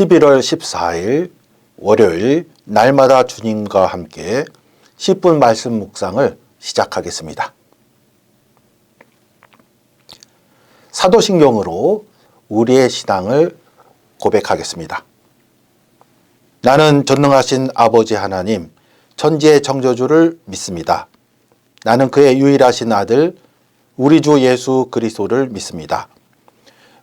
11월 14일 월요일 날마다 주님과 함께 10분 말씀 묵상을 시작하겠습니다. 사도신경으로 우리의 신앙을 고백하겠습니다. 나는 전능하신 아버지 하나님, 천지의 창조주를 믿습니다. 나는 그의 유일하신 아들, 우리 주 예수 그리스도를 믿습니다.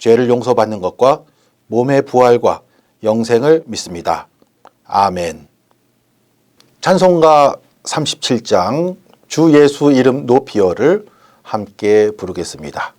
죄를 용서받는 것과 몸의 부활과 영생을 믿습니다. 아멘. 찬송가 37장 주 예수 이름 높이어를 함께 부르겠습니다.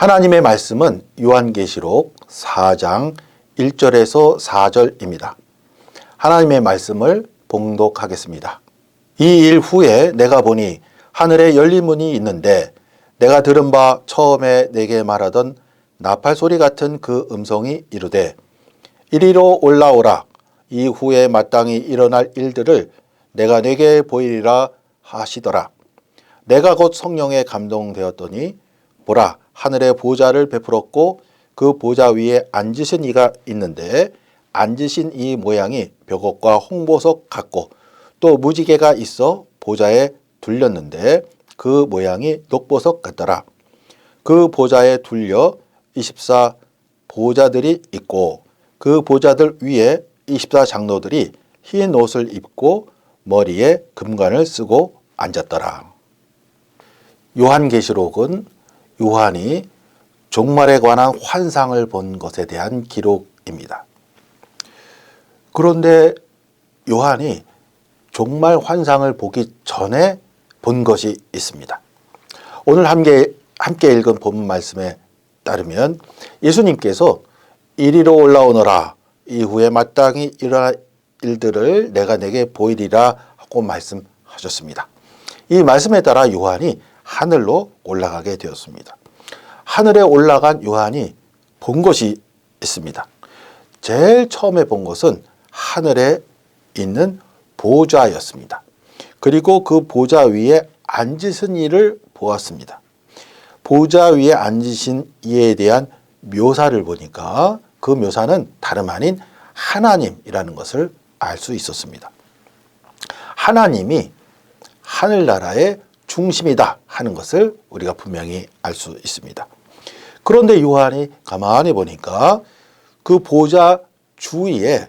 하나님의 말씀은 요한계시록 4장 1절에서 4절입니다. 하나님의 말씀을 봉독하겠습니다. 이 일 후에 내가 보니 하늘에 열린 문이 있는데 내가 들은 바 처음에 내게 말하던 나팔 소리 같은 그 음성이 이르되 이리로 올라오라 이후에 마땅히 일어날 일들을 내가 내게 보이리라 하시더라. 내가 곧 성령에 감동되었더니 보라 하늘의 보좌를 베풀었고 그 보좌 위에 앉으신 이가 있는데 앉으신 이 모양이 벽옥과 홍보석 같고 또 무지개가 있어 보좌에 둘렸는데 그 모양이 녹보석 같더라. 그 보좌에 둘려 24 보좌들이 있고 그 보좌들 위에 24 장로들이 흰 옷을 입고 머리에 금관을 쓰고 앉았더라. 요한계시록은 요한이 종말에 관한 환상을 본 것에 대한 기록입니다. 그런데 요한이 종말 환상을 보기 전에 본 것이 있습니다. 오늘 함께, 함께 읽은 본문 말씀에 따르면 예수님께서 이리로 올라오너라 이후에 마땅히 일어날 일들을 내가 내게 보이리라 하고 말씀하셨습니다. 이 말씀에 따라 요한이 하늘로 올라가게 되었습니다. 하늘에 올라간 요한이 본 것이 있습니다. 제일 처음에 본 것은 하늘에 있는 보좌였습니다. 그리고 그 보좌 위에 앉으신 이를 보았습니다. 보좌 위에 앉으신 이에 대한 묘사를 보니까 그 묘사는 다름 아닌 하나님이라는 것을 알 수 있었습니다. 하나님이 하늘나라의 중심이다 하는 것을 우리가 분명히 알 수 있습니다. 그런데 요한이 가만히 보니까 그 보좌 주위에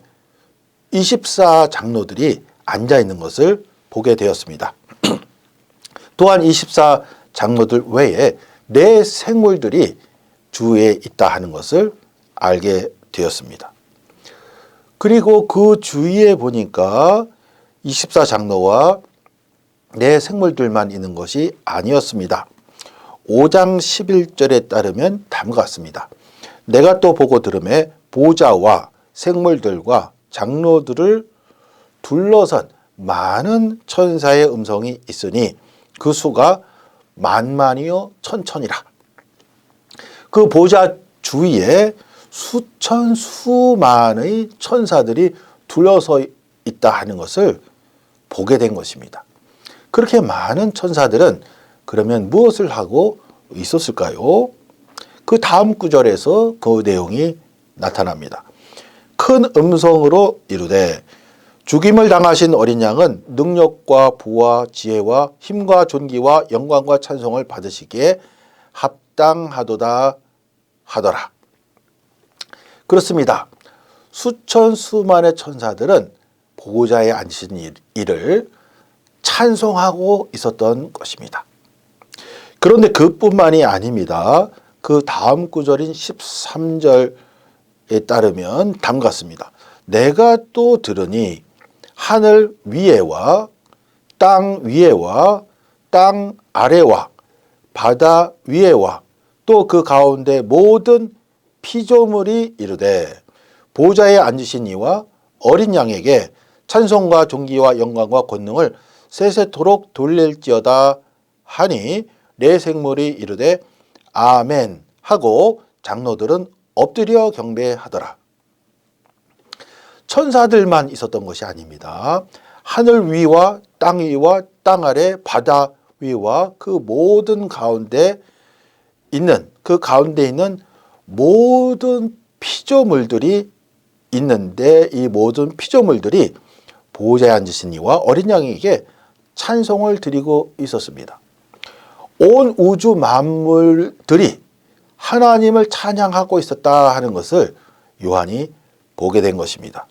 24 장로들이 앉아 있는 것을 보게 되었습니다. 또한 24 장로들 외에 네 생물들이 주위에 있다 하는 것을 알게 되었습니다. 그리고 그 주위에 보니까 24 장로와 네 생물들만 있는 것이 아니었습니다. 5장 11절에 따르면 다음과 같습니다. 내가 또 보고 들음에 보좌와 생물들과 장로들을 둘러선 많은 천사의 음성이 있으니 그 수가 만만이요 천천이라. 그 보좌 주위에 수천 수만의 천사들이 둘러서 있다 하는 것을 보게 된 것입니다. 그렇게 많은 천사들은 그러면 무엇을 하고 있었을까요? 그 다음 구절에서 그 내용이 나타납니다. 큰 음성으로 이르되 죽임을 당하신 어린 양은 능력과 부와 지혜와 힘과 존귀와 영광과 찬송을 받으시기에 합당하도다 하더라. 그렇습니다. 수천 수만의 천사들은 보호자에 앉으신 일- 일을 찬송하고 있었던 것입니다. 그런데 그뿐만이 아닙니다. 그 다음 구절인 13절에 따르면 다음 같습니다. 내가 또 들으니 하늘 위에와 땅 위에와 땅 아래와 바다 위에와 또 그 가운데 모든 피조물이 이르되 보좌에 앉으신 이와 어린 양에게 찬송과 존귀와 영광과 권능을 세세토록 돌릴지어다 하니 내 생물이 이르되 아멘 하고 장로들은 엎드려 경배하더라. 천사들만 있었던 것이 아닙니다. 하늘 위와 땅 위와 땅 아래 바다 위와 그 모든 가운데 있는 그 가운데 있는 모든 피조물들이 있는데 이 모든 피조물들이 보호자에 앉으신 이와 어린 양에게 찬송을 드리고 있었습니다. 온 우주 만물들이 하나님을 찬양하고 있었다 하는 것을 요한이 보게 된 것입니다.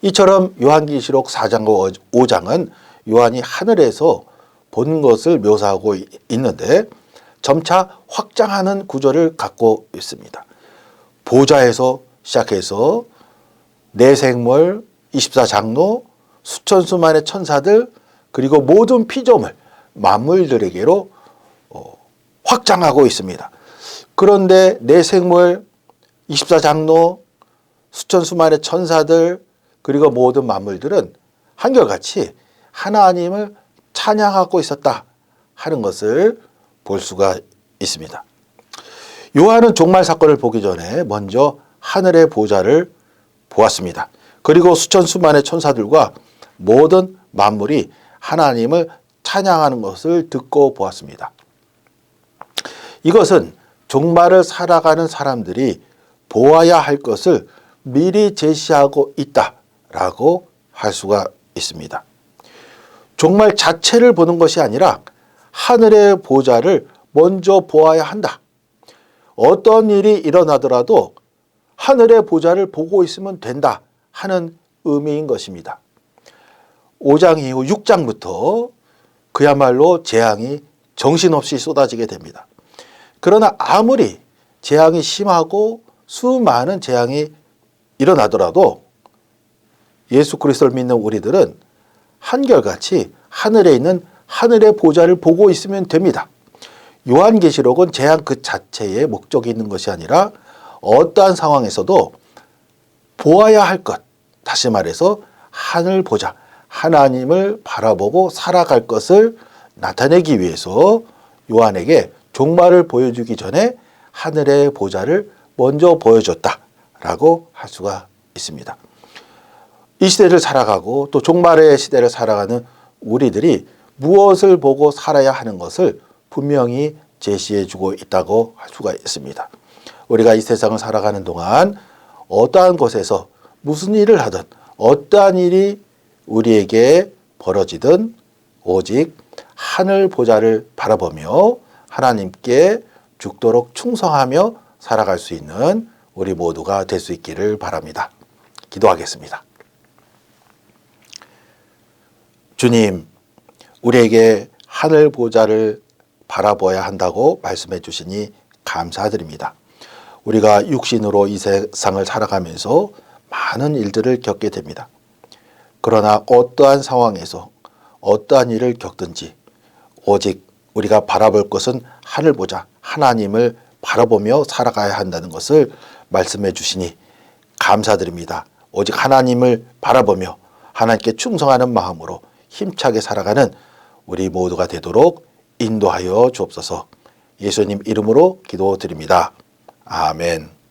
이처럼 요한계시록 4장과 5장은 요한이 하늘에서 본 것을 묘사하고 이- 있는데 점차 확장하는 구조를 갖고 있습니다. 보좌에서 시작해서 내생물, 24장로, 수천 수만의 천사들, 그리고 모든 피조물, 만물들에게로 어, 확장하고 있습니다. 그런데 내 생물, 24장로, 수천 수만의 천사들, 그리고 모든 만물들은 한결같이 하나님을 찬양하고 있었다 하는 것을 볼 수가 있습니다. 요한은 종말 사건을 보기 전에 먼저 하늘의 보좌를 보았습니다. 그리고 수천 수만의 천사들과 모든 만물이 하나님을 찬양하는 것을 듣고 보았습니다. 이것은 종말을 살아가는 사람들이 보아야 할 것을 미리 제시하고 있다라고 할 수가 있습니다. 종말 자체를 보는 것이 아니라 하늘의 보좌를 먼저 보아야 한다. 어떤 일이 일어나더라도 하늘의 보좌를 보고 있으면 된다 하는 의미인 것입니다. 5장 이후 6장부터 그야말로 재앙이 정신없이 쏟아지게 됩니다. 그러나 아무리 재앙이 심하고 수많은 재앙이 일어나더라도 예수 그리스도를 믿는 우리들은 한결같이 하늘에 있는 하늘의 보좌를 보고 있으면 됩니다. 요한계시록은 재앙 그 자체에 목적이 있는 것이 아니라 어떠한 상황에서도 보아야 할 것, 다시 말해서 하늘 보자, 하나님을 바라보고 살아갈 것을 나타내기 위해서 요한에게 종말을 보여주기 전에 하늘의 보좌를 먼저 보여줬다라고 할 수가 있습니다. 이 시대를 살아가고 또 종말의 시대를 살아가는 우리들이 무엇을 보고 살아야 하는 것을 분명히 제시해 주고 있다고 할 수가 있습니다. 우리가 이 세상을 살아가는 동안 어떠한 곳에서 무슨 일을 하든 어떠한 일이 우리에게 벌어지든 오직 하늘 보좌를 바라보며 하나님께 죽도록 충성하며 살아갈 수 있는 우리 모두가 될 수 있기를 바랍니다. 기도하겠습니다. 주님, 우리에게 하늘 보좌를 바라보아야 한다고 말씀해 주시니 감사드립니다. 우리가 육신으로 이 세상을 살아가면서 많은 일들을 겪게 됩니다. 그러나 어떠한 상황에서 어떠한 일을 겪든지 오직 우리가 바라볼 것은 하늘 보자 하나님을 바라보며 살아가야 한다는 것을 말씀해 주시니 감사드립니다. 오직 하나님을 바라보며 하나님께 충성하는 마음으로 힘차게 살아가는 우리 모두가 되도록 인도하여 주옵소서. 예수님 이름으로 기도드립니다. 아멘.